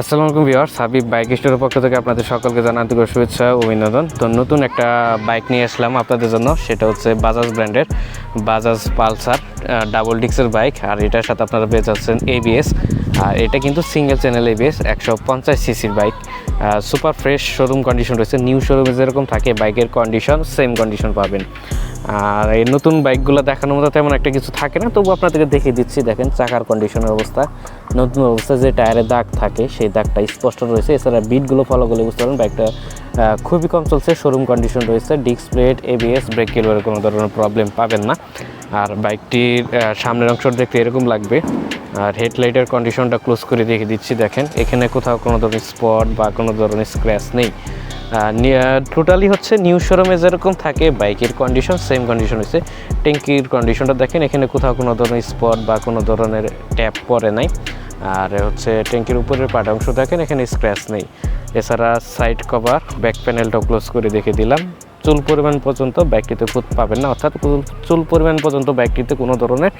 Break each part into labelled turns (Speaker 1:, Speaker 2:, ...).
Speaker 1: আসসালামু আলাইকুম সাবি হাবিব বাইক স্টোরের পক্ষ থেকে আপনাদের সকলকে জানাতে শুভেচ্ছা অভিনন্দন। তো নতুন একটা বাইক নিয়ে আসলাম আপনাদের জন্য, সেটা হচ্ছে বাজাজ ব্র্যান্ডের বাজাজ পালসার ডাবল ডিক্সের বাইক, আর এটার সাথে আপনারা পেয়ে যাচ্ছেন এবিএস আর এটা কিন্তু সিঙ্গেল চ্যানেল এবিএস একশো পঞ্চাশ সিসির bike super fresh showroom condition রয়েছে নিউ শোরুমে যেরকম থাকে বাইকের কন্ডিশন সেম কন্ডিশন পাবেন। আর এই নতুন বাইকগুলো দেখানোর মতো তেমন একটা কিছু থাকে না, তবু আপনাদেরকে দেখিয়ে দিচ্ছি, দেখেন চাকার কন্ডিশনের অবস্থা, নতুন অবস্থা, যে টায়ারে দাগ থাকে, সেই দাগটা স্পষ্ট রয়েছে, এছাড়া বিটগুলো ফলো করলে বুঝতে পারবেন বাইকটা খুবই কম চলছে শোরুম কন্ডিশন রয়েছে ডিস্ক প্লেট এবিএস ব্রেক কেলের কোনো ধরনের প্রবলেম পাবেন না। আর বাইকটির সামনের অংশ দেখতে এরকম লাগবে। আর হেডলাইটের কন্ডিশনটা ক্লোজ করে দেখে দিচ্ছি, দেখেন। এখানে কোথাও কোনো ধরনের স্পট বা কোনো ধরনের স্ক্র্যাচ নেই। টোটালি হচ্ছে নিউ শোরুমে যেরকম থাকে, বাইকের কন্ডিশন সেম কন্ডিশন হয়েছে। ট্যাঙ্কির কন্ডিশনটা দেখেন, এখানে কোথাও কোনো ধরনের স্পট বা কোনো ধরনের ট্যাপ পরে নাই। আর হচ্ছে ট্যাঙ্কির উপরের পাট অংশ দেখেন, এখানে স্ক্র্যাচ নেই। এছাড়া সাইড কভার ব্যাক প্যানেলটাও ক্লোজ করে দেখে দিলাম। চুল পরিমাণ পর্যন্ত বাইকটিতে খুঁত পাবেন না। অর্থাৎ চুল- পরিমাণ পর্যন্ত বাইকটিতে কোনো ধরনের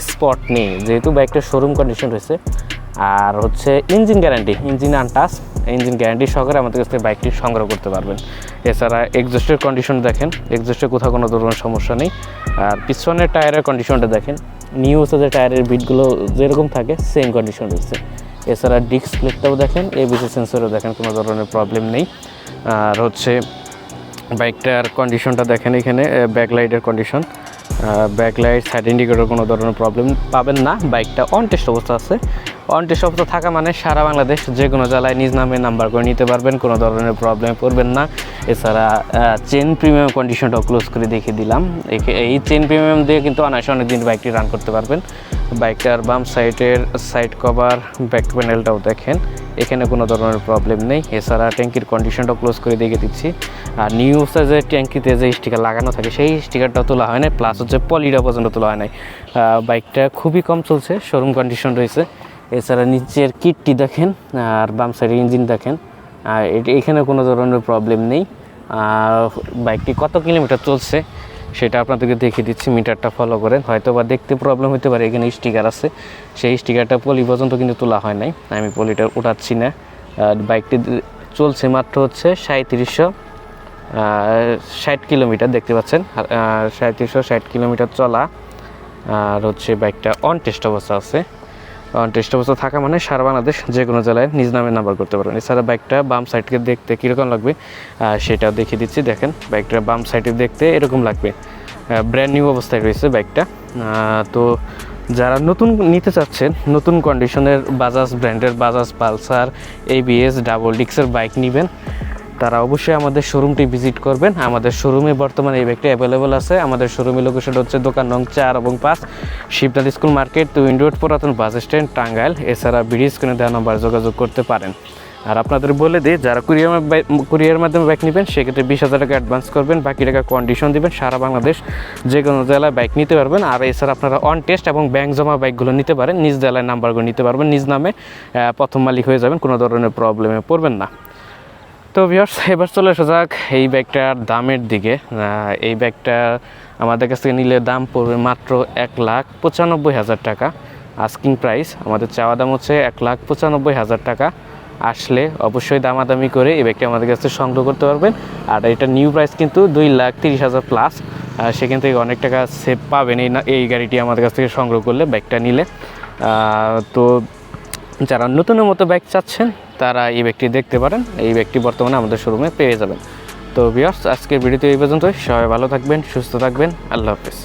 Speaker 1: স্পট নেই। যেহেতু বাইকটা শোরুম কন্ডিশন রয়েছে। আর হচ্ছে engine guarantee engine আনটাস engine guarantee সহকারে আমাদের কাছ থেকে বাইকটি সংগ্রহ করতে পারবেন। এছাড়া এক্সস্টের কন্ডিশন দেখেন। এক্সস্টে কোথাও কোনো ধরনের সমস্যা নেই। আর পিছনের টায়ারের কন্ডিশনটা দেখেন। নিউ যে টায়ারের বিটগুলো যেরকম থাকে সেম কন্ডিশন রয়েছে। এছাড়া ডিস্ক প্লেটটাও দেখেন। এবিসি সেন্সরও দেখেন, কোনো ধরনের প্রবলেম নেই। আর হচ্ছে বাইকটার কন্ডিশনটা দেখেন এখানে ব্যাকলাইটের কন্ডিশন ব্যাকলাইট সাইড ইন্ডিকেটর কোনো ধরনের প্রবলেম পাবেন না। বাইকটা অন টেস্ট অবস্থা আছে। অন টেস্ট অবস্থা থাকা মানে সারা বাংলাদেশ যে কোনো জেলায় নিজ নামে নাম্বার করে নিতে পারবেন, কোনো ধরনের প্রবলেমে পড়বেন না। এছাড়া চেন প্রিমিয়াম কন্ডিশনটাও ক্লোজ করে দেখে দিলাম। এই চেন প্রিমিয়াম দিয়ে কিন্তু অনায়াসে অনেক দিন বাইকটি রান করতে পারবেন। বাইকটার বাম সাইডের সাইড কভার ব্যাক প্যানেলটাও দেখেন। এখানে কোনো ধরনের প্রবলেম নেই। এছাড়া ট্যাঙ্কির কন্ডিশনটাও ক্লোজ করে দেখে দিচ্ছি। আর নিউ যে ট্যাঙ্কিতে যে স্টিকার লাগানো থাকে, সেই স্টিকারটাও তোলা হয় না প্লাস হচ্ছে পলিটা পর্যন্ত তোলা হয় নাই। বাইকটা খুবই কম চলছে শোরুম কন্ডিশন রয়েছে। এছাড়া নিচের কিটটি দেখেন, আর বাম সাইডের ইঞ্জিন দেখেন, আর এখানে কোনো ধরনের প্রবলেম নেই। বাইকটি কত কিলোমিটার চলছে? সেটা আপনাদেরকে দেখিয়ে দিচ্ছি, মিটারটা ফলো করেন। হয়তো বা দেখতে প্রবলেম হতে পারে, এখানে স্টিকার আছে। সেই স্টিকারটা পলি পর্যন্ত কিন্তু তোলা হয় নাই। আমি পলিটা উঠাচ্ছি না। বাইকটি চলছে মাত্র হচ্ছে সাঁত্রিশশো ষাট কিলোমিটার, দেখতে পাচ্ছেন? সাঁত্রিশশো ষাট কিলোমিটার চলা। আর হচ্ছে বাইকটা অন টেস্ট অবস্থা আছে। টেস্ট অবস্থা থাকা মানে সারা বাংলাদেশ যে কোনো জেলায় নিজ নামে নাম্বার করতে পারবেন। এছাড়া বাইকটা বাম সাইডকে দেখতে কীরকম লাগবে সেটাও দেখিয়ে দিচ্ছি, দেখেন বাইকটা বাম সাইডে দেখতে এরকম লাগবে। ব্র্যান্ড নিউ অবস্থায় রয়েছে বাইকটা তো যারা নতুন নিতে চাচ্ছেন, নতুন কন্ডিশনের বাজাজ ব্র্যান্ডের বাজাজ পালসার এবিএস ডাবল ডিক্সের বাইক নেবেন তারা অবশ্যই আমাদের শোরুমটি ভিজিট করবেন। আমাদের শোরুমে বর্তমানে এই ব্যাগটি অ্যাভেলেবল আছে। আমাদের শোরুমের লোকেশন হচ্ছে দোকান নং চার এবং পাঁচ, Shibnath school market to Indore পুরাতন বাস স্ট্যান্ড, টাঙ্গাইল। এছাড়া ব্রিজ স্ক্রিনে দেওয়া নম্বর যোগাযোগ করতে পারেন। আর আপনাদের বলে দিই, যারা কুরিয়ার কুরিয়ার মাধ্যমে বাইক নেবেন, সেক্ষেত্রে বিশ হাজার টাকা অ্যাডভান্স করবেন। বাকি টাকা কন্ডিশন দিবেন, সারা বাংলাদেশ যে কোনো জেলায় বাইক নিতে পারবেন। আর এছাড়া আপনারা অন টেস্ট এবং ব্যাংক জমা বাইকগুলো নিতে পারেন। নিজ জেলায় নাম্বারগুলো নিতে পারবেন। নিজ নামে প্রথম মালিক হয়ে যাবেন। কোনো ধরনের প্রবলেমে পড়বেন না। তো ভিউয়ার্স এবার চলে আসা যাক এই ব্যাগটার দামের দিকে। এই ব্যাগটা আমাদের কাছ থেকে নিলে দাম পড়বে মাত্র এক লাখ পঁচানব্বই হাজার টাকা। আস্কিং প্রাইস আমাদের চাওয়া দাম হচ্ছে এক লাখ পঁচানব্বই হাজার টাকা। আসলে অবশ্যই দামাদামি করে এই ব্যাগটা আমাদের কাছ থেকে সংগ্রহ করতে পারবেন। আর এটা নিউ প্রাইস কিন্তু দুই লাখ তিরিশ হাজার প্লাস সেখান থেকে অনেক টাকা সেভ পাবেন এই এই গাড়িটি আমাদের কাছ থেকে সংগ্রহ করলে ব্যাগটা নিলে। তো যারা নতুনের মতো বাইক চাচ্ছেন, তারা এই ব্যাগটি দেখতে পারেন। এই ব্যাগটি বর্তমানে আমাদের শোরুমে পেয়ে যাবেন। তো বিয়ার্স আজকের ভিডিওতে এই পর্যন্তই। সবাই ভালো থাকবেন, সুস্থ থাকবেন। আল্লাহ হাফিজ।